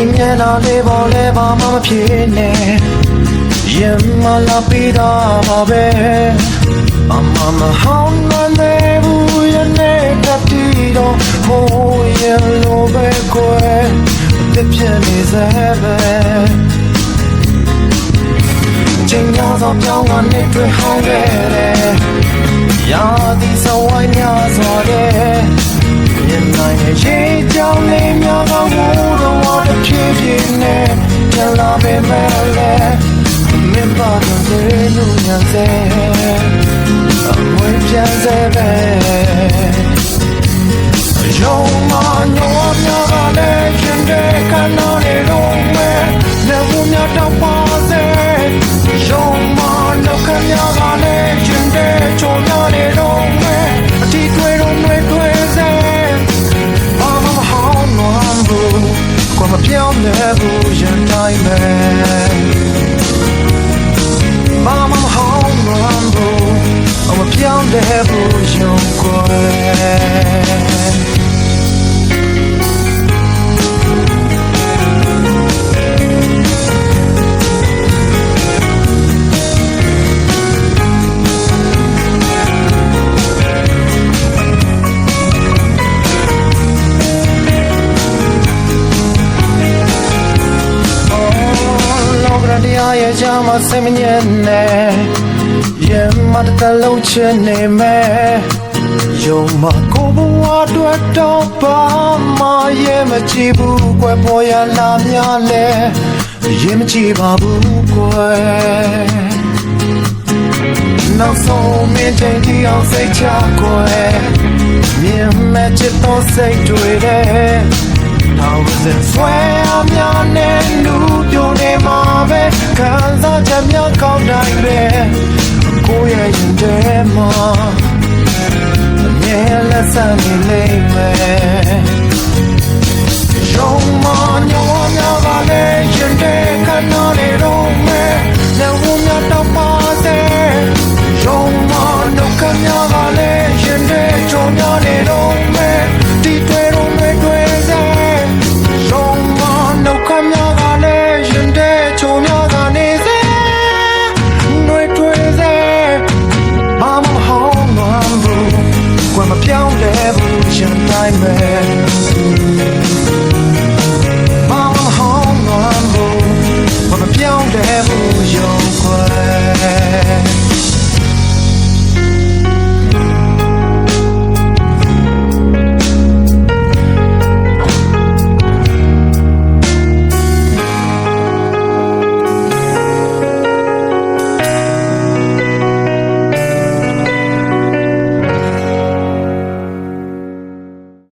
ဒီမျက်နှာလေးပေါ်လဲဘာမှမဖြစ်နဲ့ရင်မလာပြီးတော့ပါပဲအမမဟောင်းမနေဘူးရနေတတိတော့ဟိုရင်လိုပဲကွယ်အသက်ပြည့်နေစေပဲချိန်များစွာပြောင်းကနေတွေ့ဟောင်းခဲ့တယ်။ရာသီစဝိုင်းများစွာတဲ့မြင်နိုင်ရဲ့ရေကြောင်းလေးများကဝိုး တော်တစ်ဖြည်းဖြည်းနဲ့ပြန်လာပေမဲ့လည်းမင်းပါတော့လေလူညာစေအမွေပြန်စေပဲရုံမညောများကလည်းရှင်တဲ့ကနာနေတော့မဲ့လက်ဝများတော့ပါစေရုံမတော့ခမကလည်းရှင်တဲ့ချုံရနေတော့ မပြောင်းလဲဘူးရင်တိုင်းပဲ က်တော့ပါမရဲ့မကြည့်ဘူးကွယ်ပေါ်ရလာများလဲရင်မကြည့်ပါဘူးကွယ်နောက်ဆုံးမင်းချိန်ဒီအောင်စိတ်ချကွယ်မြင်မဲ့ချစ်တော့စိတ်တွေတဲ့ Now is it swear စားချက်များကောင်းတိုင်းပဲကိုယ့်ရဲ့ရင်ထဲမှာအမြဲလက်ဆံနေလိမ့်မယ်